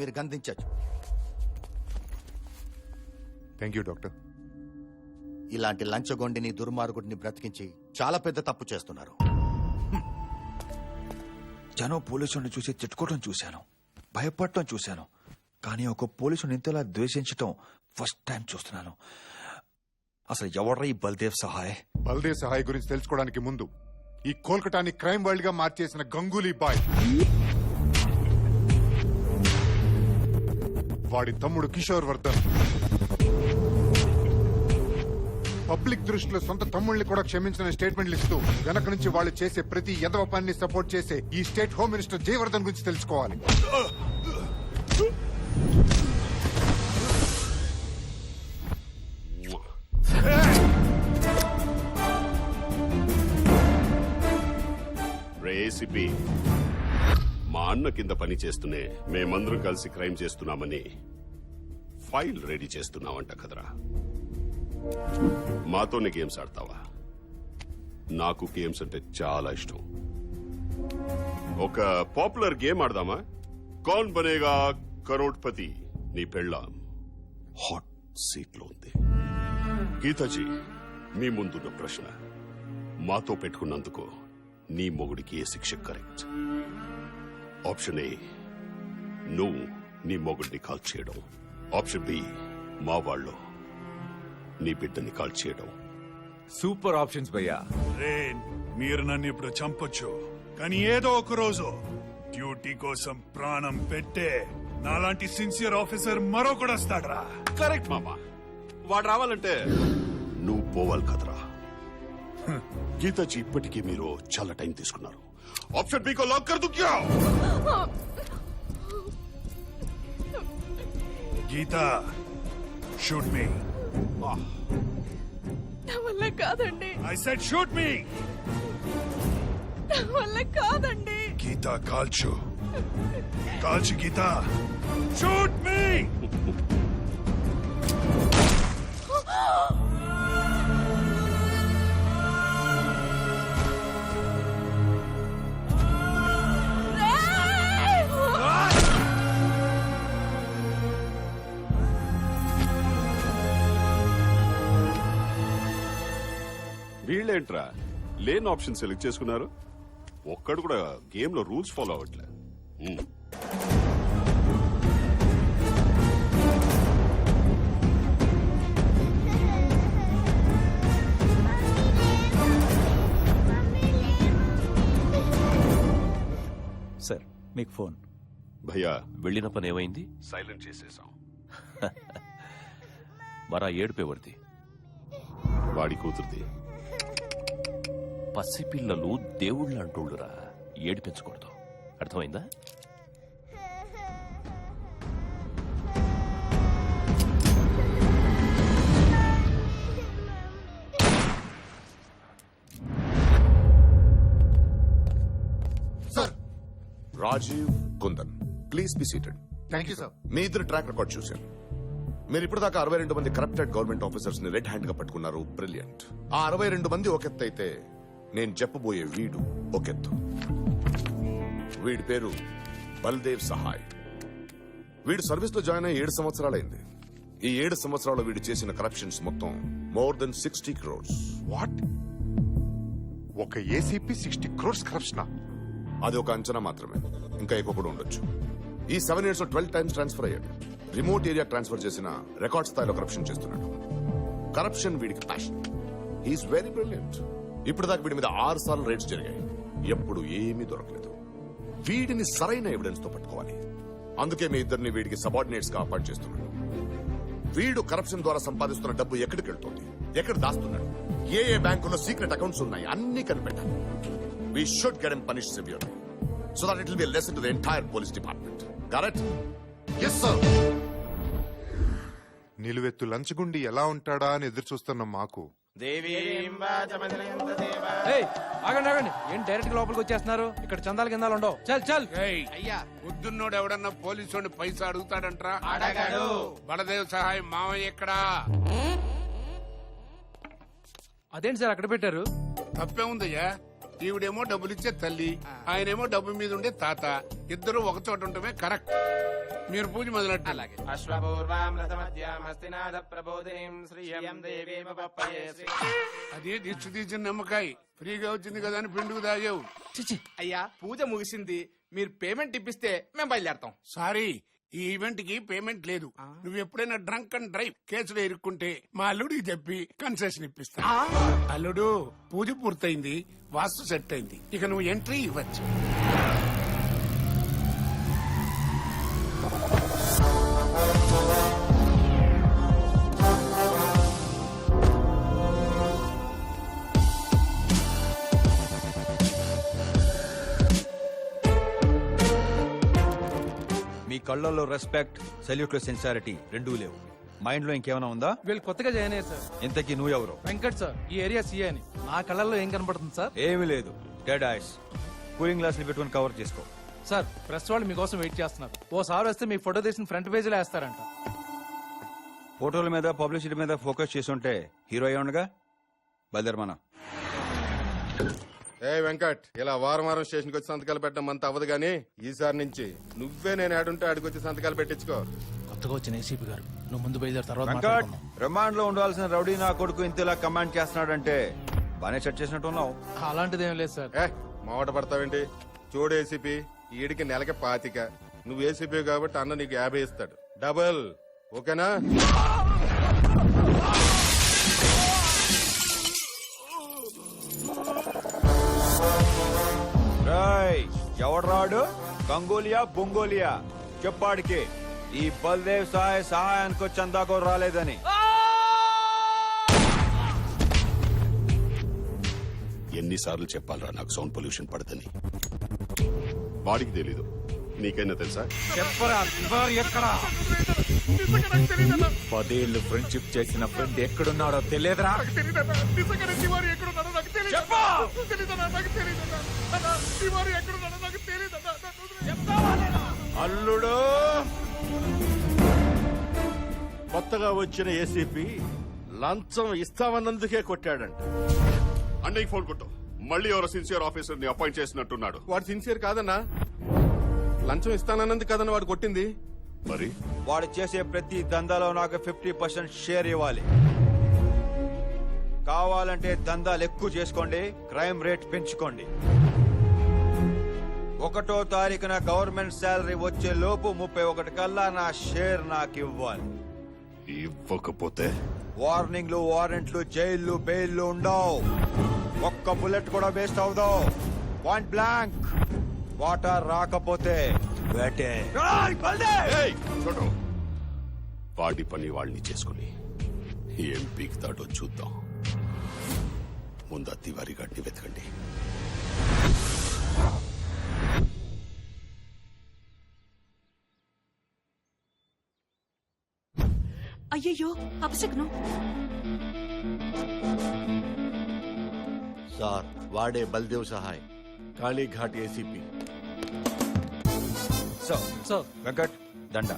మీరు గంధించచ్చు thank you doctor ఇలాంటి లంచగొండిని దుర్మార్గుడిని బ్రతికించి చాలా పెద్ద తప్పు చేస్తున్నారు. జనం పోలీసుని చూసి తిట్టుకోవడం చూశాను. భయపడటం చూశాను. కానీ ఒక పోలీసుని ఇంతలా ద్వేషించటం ఫస్ట్ టైం చూస్తున్నాను. అసలు ఎవడ్రా ఈ బల్దేవ్ సహాయ్? బల్దేవ్ సహాయ్ గురించి తెలుసుకోవడానికి ముందు ఈ కోల్కటాని క్రైమ్ వరల్డ్గా మార్చేసిన గంగూలీ బాయ్. వాడి తమ్ముడు కిషోర్ వర్ధన్. పబ్లిక్ దృష్టిలో సొంత తమ్ముళ్ళని కూడా క్షమించిన స్టేట్మెంట్లు ఇస్తూ వెనక నుంచి వాళ్ళు చేసే ప్రతి యదవ పనిని సపోర్ట్ చేసే ఈ స్టేట్ హోమ్ మినిస్టర్ జయవర్ధన్ గురించి తెలుసుకోవాలి. రే మా అన్న కింద పని చేస్తూనే మేమందరం కలిసి క్రైమ్ చేస్తున్నామని ఫైల్ రెడీ చేస్తున్నావంట కదరా. మాతోనే గేమ్స్ ఆడతావా? నాకు గేమ్స్ అంటే చాలా ఇష్టం. ఒక పాపులర్ గేమ్ ఆడదామా? కౌన్ బనేగా కరోడ్పతి నీ పెళ్ళాం హాట్ సీట్లో ఉంది. గీతాజీ మీ ముందున్న ప్రశ్న. మాతో పెట్టుకున్నందుకు నీ మొగుడికి ఏ శిక్ష కరెక్ట్? ఆప్షన్ ఏ నువ్వు నీ మొగుడిని కాల్ చేయడం. ఆప్షన్ బి మా వాళ్ళు నీ బిడ్డని కాల్ చేయడం. సూపర్ ఆప్షన్స్ భయ్యా. రేన్ మీరు నన్ను ఇప్పుడు చంపొచ్చు. కానీ ఏదో ఒక రోజు డ్యూటీ కోసం ప్రాణం పెట్టే నాలాంటి సిన్సియర్ ఆఫీసర్ మరొకడు వస్తాడ్రా. కరెక్ట్ మామా. వాడు రావాలంటే నువ్వు పోవాలి కదరా. గీతాజీ ఇప్పటికీ మీరు చాలా టైం తీసుకున్నారు. ఆప్షన్ బి కో లాక్ కర్ దు క్యా గీత షూట్ మీ నా వల్ల కాదండి. ఐ సెడ్ షూట్ మీ నా వల్ల కాదండి. గీత కాల్చు. కాల్చు గీత. షూట్ మీ వీళ్ళేంట్రా? లేని ఆప్షన్ సెలెక్ట్ చేసుకున్నారు? ఒక్కడు కూడా గేమ్లో రూల్స్ ఫాలో అవ్వట్లే. సార్ మీకు ఫోన్. భయ్యా వెళ్ళిన పని ఏమైంది? సైలెంట్ చేసేసాం. మరా ఏడుపేవర్ది వాడి కూతురుది. పసిపిల్లలు దేవుళ్ళు అంటోళ్ళురా ఏడిపించకూడదు. అర్థమైందా? Rajeev Kundan please be seated thank you sir మీ ఇద్దరు ట్రాక్ రికార్డ్ చూశాను మీరు ఇప్పటిదాకా అరవై రెండు మంది కరప్టెడ్ గవర్నమెంట్ ఆఫీసర్స్ని రెడ్ హ్యాండ్గా పట్టుకున్నారు. బ్రిలియంట్ ఆ అరవై రెండు మంది ఒక ఎత్తు అయితే నేను చెప్పబోయే వీడు ఒక ఎత్తు వీడి పేరు బల్దేవ్ సహాయ్. వీడు సర్వీస్లో జాయిన్ అయ్యి ఏడు సంవత్సరాలైంది. ఈ ఏడు సంవత్సరాలు వీడు చేసిన కరప్షన్స్ మొత్తం more than sixty crores. What? ఒక ఏసీపీ సిక్స్టీ క్రోర్స్ కరప్షన్ అది ఒక అంచనా మాత్రమే. ఇంకా ఎక్కువ కూడా ఉండొచ్చు. ఈ సెవెన్ ఇయర్స్లో ట్వెల్వ్ టైమ్స్ ట్రాన్స్ఫర్ అయ్యాడు. రిమోట్ ఏరియా ట్రాన్స్ఫర్ చేసిన రికార్డ్ స్థాయిలో కరప్షన్ చేస్తున్నాడు. కరప్షన్ వీడికి ప్యాషన్ హీఈస్ వెరీ బ్రిలియంట్ ఇప్పుడు దాకా వీడి మీద ఆరు సార్లు రేట్స్ జరిగాయి. ఎప్పుడు ఏమీ దొరకలేదు. వీడిని సరైన ఎవిడెన్స్తో పట్టుకోవాలి. అందుకే మీ ఇద్దరిని వీడికి సబార్డినేట్స్గా అపాయింట్ చేస్తున్నాడు వీడు కరప్షన్ ద్వారా సంపాదిస్తున్న డబ్బు ఎక్కడికి వెళ్తుంది? ఎక్కడ దాస్తున్నాడు? ఏ ఏ బ్యాంకులో సీక్రెట్ అకౌంట్స్ ఉన్నాయి? అన్ని కనిపెట్టాలి. We should get M punish severely so that it will be lesson to to entire police department correct yes sir నిలువెత్తు లంచగుండి ఎలా ఉంటాడా అని ఎదురు చూస్తున్న మాకు ఏయ్ ఆగండి ఆగండి. ఏం డైరెక్ట్ లోపలికి వచ్చేస్తున్నారు? ఇక్కడ చందాలు కిందాలు ఉండవు. చల్ చల్. అయ్యా. పొద్దున్నోడు ఎవడన్నా పోలీసు పైసా అడుగుతాడంట్రా? అడగాడు. బలదేవ్ సహాయం మామయ్య ఎక్కడా? అదేంటి సార్ అక్కడ పెట్టారు? తప్పే ఉందయ్యా. ఈవిడేమో డబ్బులు ఇచ్చే తల్లి ఆయనేమో డబ్బు మీద ఉండే తాత. ఇద్దరు ఒక చోట ఉండటమే కరెక్ట్. మీరు పూజ మొదలెట్టు అలాగే. అదే దిష్టి తీసిన నిమ్మకాయ. ఫ్రీగా వచ్చింది కదా అని పిండుకు తాగావు. చిచి అయ్యా పూజ ముగిసింది. మీరు పేమెంట్ ఇప్పిస్తే మేము బయలుదేరతాం. సారీ ఈ ఈవెంట్కి పేమెంట్ లేదు. నువ్వు ఎప్పుడైనా డ్రంక్ అండ్ డ్రైవ్ కేసులో ఇరుక్కుంటే మా అల్లుడికి చెప్పి కన్సెషన్ ఇప్పిస్తా. అల్లుడు పూజ పూర్తయింది వాస్తు సెట్ అయింది. ఇక నువ్వు ఎంట్రీ ఇవ్వచ్చు. కళ్ళల్లో రెస్పెక్ట్ సెల్యూట్లో సెన్సారిటీ రెండూ లేవు. మైండ్లో ఇంకేమైనా ఉందా? వీళ్ళు కొత్తగా జాయిన్ అయ్యారు సార్. ఇంతకీ నువ్వెవరు వెంకట్ సార్. ఈ ఏరియా సీఏ అని నా. కళ్ళల్లో ఏం కనపడుతుంది సార్? ఏమీ లేదు. డెడ్ ఐస్ కూలింగ్ గ్లాస్ని పెట్టుకుని కవర్ చేసుకో. సార్ ప్రెస్ వాళ్ళు మీకోసం వెయిట్ చేస్తున్నారు. ఓ సార్ వస్తే మీ ఫోటో తీసిన ఫ్రంట్ పేజీలో వేస్తారంట. ఫోటోల మీద పబ్లిసిటీ మీద ఫోకస్ చేసుంటే హీరో అయ్యి ఉండగా బయలుదేరమన్నా ఏ వెంకట్ ఇలా వారం వారం స్టేషన్కి వచ్చి సంతకాలు పెట్టడం అంత అవ్వదు గానీ ఈసారి నుంచి నువ్వే నేను ఆడుంటే ఆడికి వచ్చి సంతకాలు పెట్టించుకో. కొత్తగా వచ్చిన ఏసీపీ గారు నువ్వు ముందు బయలుదేరు తర్వాత వెంకట్ రిమాండ్లో ఉండాల్సిన రౌడీ నా కొడుకు ఇంతలా కమాండ్ చేస్తున్నాడంటే బానే సెట్ చేసినట్టు ఉన్నావు. అలాంటిది ఏం లేదు సార్. ఏ మావట పడతావేంటి? చూడు ఏసీపీ ఈడికి నెలకి పాతిక. నువ్వు ఏసీపీ కాబట్టి అన్న నీకు యాభై ఇస్తాడు. డబల్ ఓకేనా? రాయ్ ఎవడు రాడు గంగోలియా బొంగోలియా చెప్పాడికి ఈ బల్దేవ్ సహాయ సహాయానికి వచ్చి అందాకో రాలేదని ఎన్నిసార్లు చెప్పాలరా నాకు సౌండ్ పొల్యూషన్ పడదని వాడికి తెలీదు నీకైనా తెలుసా పదేళ్ళు ఫ్రెండ్షిప్ చేసిన ఫ్రెండ్ ఎక్కడున్నాడో తెలియదురా అల్లుడు! కొత్తగా వచ్చిన ఏసీపీ లంచం ఇస్తామన్నందుకే కొట్టాడంట. అన్నయ్య ఫోన్ కొట్టు. మళ్ళీ ఎవరో సిన్సియర్ ఆఫీసర్ని అపాయింట్ చేసినట్టున్నాడు. వాడు సిన్సియర్ కాదన్నా. లంచం ఇస్తానన్నది కదన్న వాడు కొట్టింది. మరి? వాడు చేసే ప్రతి దందాలో నాకు ఫిఫ్టీ పర్సెంట్ షేర్ ఇవ్వాలి. కావాలంటే దందాలు ఎక్కువ చేసుకోండి క్రైమ్ రేట్ పెంచుకోండి. ఒకటో తారీఖున గవర్నమెంట్ శాలరీ వచ్చే లోపు ముప్పై ఒకటి కల్లా నా షేర్ నాకు ఇవ్వాలి. ఇవ్వకపోతే? వార్నింగ్లు వారెంట్లు జైళ్ళు బెయిల్లు ఉండవు. ఒక్క బుల్లెట్ కూడా వేస్ట్ అవుదో పాయింట్ బ్లాంక్. వాటర్ రాకపోతే వేటే. ఏయ్, చూడు. వాడి పని వాళ్ళని చేసుకుని ఏం పీకుతాడో చూద్దాం. ముందు ఆ తివారి గడ్డి వెతకండి. అయ్యయ్యో అపశకునం. సార్ వాడే Baldev Sahay. Kalighat ACP so so Venkat దండ.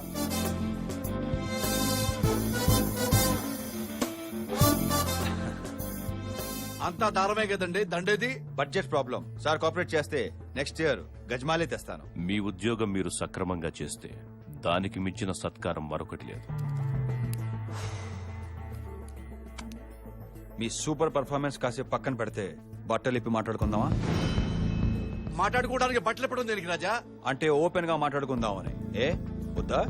అంతా దారమే కదండి. దండేది? Budget problem. సార్ కోఆపరేట్ చేస్తే నెక్స్ట్ ఇయర్ గజమాలే తెస్తాను. మీ ఉద్యోగం మీరు సక్రమంగా చేస్తే దానికి మించిన సత్కారం మరొకటి లేదు. మీ సూపర్ పర్ఫార్మెన్స్ కాసేపు పక్కన పెడితే బట్టలు ఇప్పి మాట్లాడుకుందామా? మాట్లాడుకోవడానికి బట్టలు ఎప్పుడు దేనికి రాజా? అంటే ఓపెన్గా మాట్లాడుకుందామని. ఏ? వద్దా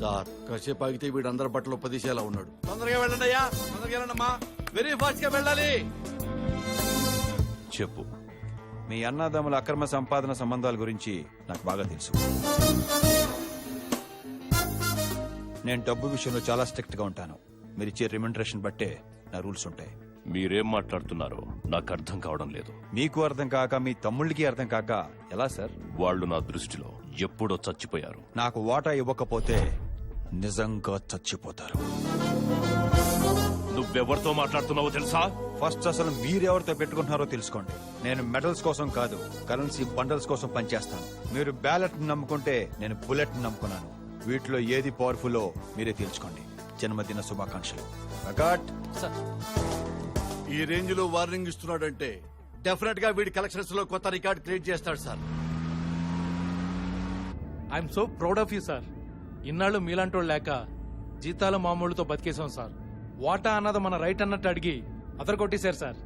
సార్ కాసేపు ఆగితే వీడందరు బట్టలు ఉపదేశాలా ఉన్నాడు. తొందరగా వెళ్ళండి అయ్యా. తొందరగా వెళ్ళండి అమ్మా వెరీ ఫాస్ట్గా వెళ్ళాలి. చెప్పు. మీ అన్నదమ్ముల అక్రమ సంపాదన సంబంధాల గురించి నాకు బాగా తెలుసు. నేను డబ్బు విషయంలో చాలా స్ట్రిక్ట్గా ఉంటాను. మీరు ఇచ్చే రిమండరేషన్ బట్టే నా రూల్స్ ఉంటాయి. మీరేం మాట్లాడుతున్నారో నాకు అర్థం కావడం లేదు. మీకు అర్థం కాక మీ తమ్ముళ్ళకి అర్థం కాక ఎలా సార్? వాళ్ళు నా దృష్టిలో ఎప్పుడో చచ్చిపోయారు. నాకు వాటా ఇవ్వకపోతే నిజంగా చచ్చిపోతారు. నువ్వెవరితో మాట్లాడుతున్నావో తెలుసా? ఫస్ట్ అసలు మీరెవరితో పెట్టుకుంటున్నారో తెలుసుకోండి. నేను మెడల్స్ కోసం కాదు కరెన్సీ బండల్స్ కోసం పనిచేస్తాను. మీరు బ్యాలెట్ నమ్ముకుంటే నేను బుల్లెట్ నమ్ముకున్నాను. వీటిలో ఏది పవర్ఫుల్లో మీరే తెలుసుకోండి. జన్మదిన శుభాకాంక్షలు. ఈ రేంజ్లో వార్నింగ్ ఇస్తున్నాడంటే డెఫినెట్గా వీడి కలెక్షన్స్లో కొత్త రికార్డ్ క్రియేట్ చేస్తాడు sir. I'm so proud of you sir. ఇన్నాళ్ళు మీలాంటోళ్ళు లేక జీతాల మామూలుతో బతికేశాం సార్. వాటా అన్నది మన రైట్ అన్నట్టు అడిగి అదర్ కొట్టేశారు సార్.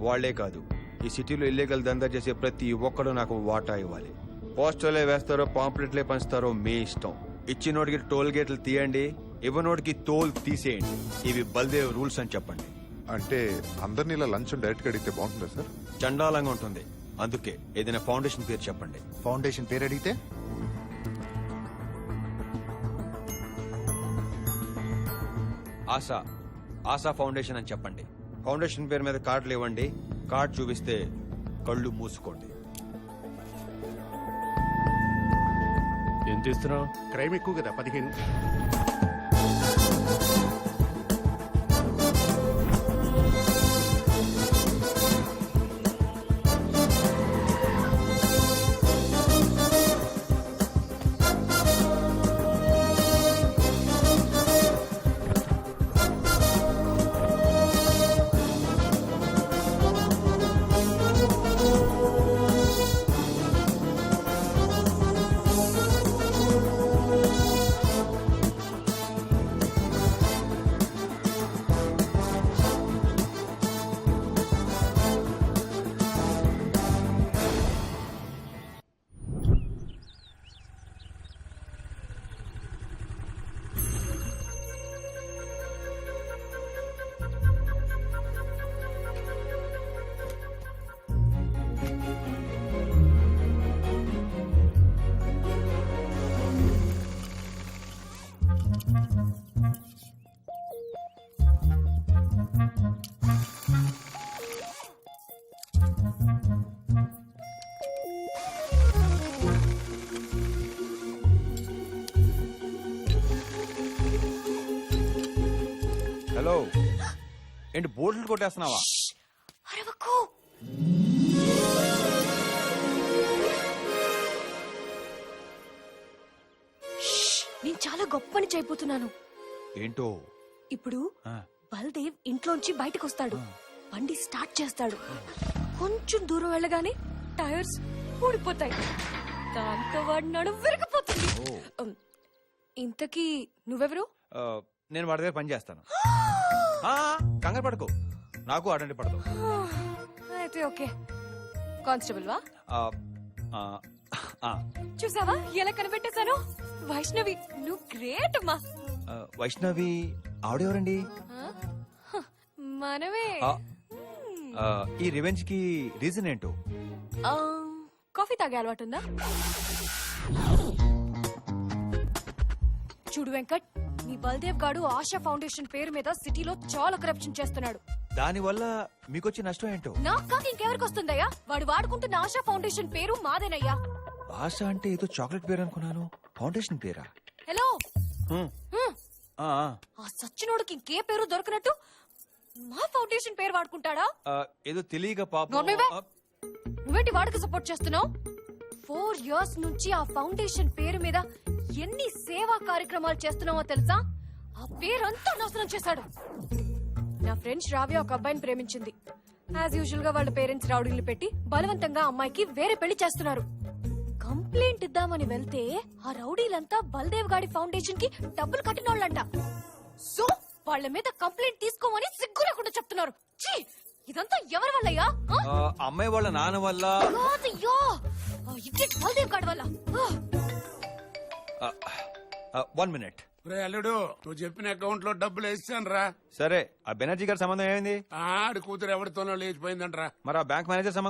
వాళ్ళే కాదు ఈ సిటీలో ఇల్లీగల్ దందా చేసే ప్రతి ఒక్కడు నాకు వాటా ఇవ్వాలి. పోస్టర్లే వేస్తారో పాంప్లెట్లే పంచుతారో మీ ఇష్టం. ఇచ్చినోడికి టోల్ గేట్లు తీయండి ఇవ్వనోడికి టోల్ తీసేయండి. ఇవి బల్దేవ్ రూల్స్ అని చెప్పండి. అంటే అందరినీ ఇలా లంచ్ డైరెక్ట్ అడిగితే బాగుంటుందా సార్? చండాలంగా ఉంటుంది. అందుకే ఏదైనా ఫౌండేషన్ పేరు చెప్పండి. ఫౌండేషన్ పేరు అడిగితే? ఆశా ఆశా ఫౌండేషన్ అని చెప్పండి. ఫౌండేషన్ పేరు మీద కార్డులు ఇవ్వండి కార్డు చూపిస్తే కళ్ళు మూసుకోండి. ఎంత ఇస్తున్నావు క్రైమ్ ఎక్కువ కదా పదిహేను. హలో. ఏంటి బోర్డులు కొట్టేస్తున్నావా? అరవకు! నేను చాలా గొప్ప పని చేయబోతున్నాను. ఏంటో? ఇప్పుడు ఆ, బల్దేవ్ ఇంట్లోంచి బయటకు వస్తాడు బండి స్టార్ట్ చేస్తాడు. కొంచెం దూరం వెళ్ళగానే టైర్స్ ఊడిపోతాయి. దాంతో వాడి నడు విరగపోతుంది. ఇంతకీ నువ్వెవరు? నేను వాడి దగ్గర పని చేస్తాను. ఆ, కంగారు పడుకో. నాకు అటెండ్ పడదు. అయితే ఓకే. కానిస్టేబుల్ వా చూసావా? ఎలా కనిపెట్టేశాను? వైష్ణవి నువ్వు గ్రేట్ అమ్మా. వైష్ణవి ఆవిడెవరండి? మనమే. ఈ రివెంజ్కి రీజన్ ఏంటో? కాఫీ తాగే అలవాటు ఉందా? చూడు వెంకట్ మీ బల్దేవ్ గాడు ఆశా ఫౌండేషన్ పేరు మీద సిటీలో చాలా కరప్షన్ చేస్తున్నాడు. దాని వల్ల మీకొచ్చే నష్టం ఏంటో? నాకు కాక ఇంకెవరికి వస్తుందయ్యా? వాడు వాడుకుంటున్న ఆశా ఫౌండేషన్ పేరు మాదేనయ్యా. ఆశ అంటే ఏదో చాక్లెట్ పేరు అనుకున్నాను. ఫౌండేషన్ పేరా? హలో. ఆ, సచ్చినోడికి ఇంకే పేరు దొరకనట్టు? మా ఫౌండేషన్ పేరు వాడుకుంటాడా? ఏదో తెలియక పాపం. నువ్వేంటి వాడికి సపోర్ట్ చేస్తున్నావు? ఫోర్ ఇయర్స్ నుంచి ఆ ఫౌండేషన్ పేరు మీద ఎన్ని సేవా కార్యక్రమాలు చేస్తున్నావో తెలుసా? ఆ పేరంతా నాశనం చేశాడు. నా ఫ్రెండ్ శ్రావ్య ఒక అబ్బాయిని ప్రేమించింది. యాజ్ యూజువల్గా వాళ్ళ పేరెంట్స్ రౌడీలు పెట్టి బలవంతంగా అమ్మాయికి వేరే పెళ్ళి చేస్తున్నారు. కంప్లైంట్ ఇద్దామని వెళ్తే ఆ రౌడీలంతా బల్దేవ్ గాడి ఫౌండేషన్కి డబ్బులు కట్టినోళ్ళంట. సో వాళ్ళ మీద కంప్లైంట్ తీసుకోమని సిగ్గు లేకుండా చెప్తున్నారు. ఛీ! ఇదంతా ఎవరి వల్లయ్యా? ఆ? ఆ, అమ్మాయి వాళ్ళ నాన్న వల్ల. కాదయ్యో! బల్దేవ్ గాడి వల్ల. ఆ, వన్ మినిట్ రే అల్లుడు నువ్వు చెప్పిన అకౌంట్లో డబ్బులు వేసాను రా సరే ఆ బెనర్జీ గారి సంబంధం ఏమైంది? ఆడి కూతురు ఎవరితోనో లేచిపోయిందంట్రా. మరి ఆ బ్యాంక్ మేనేజర్ సంబంధం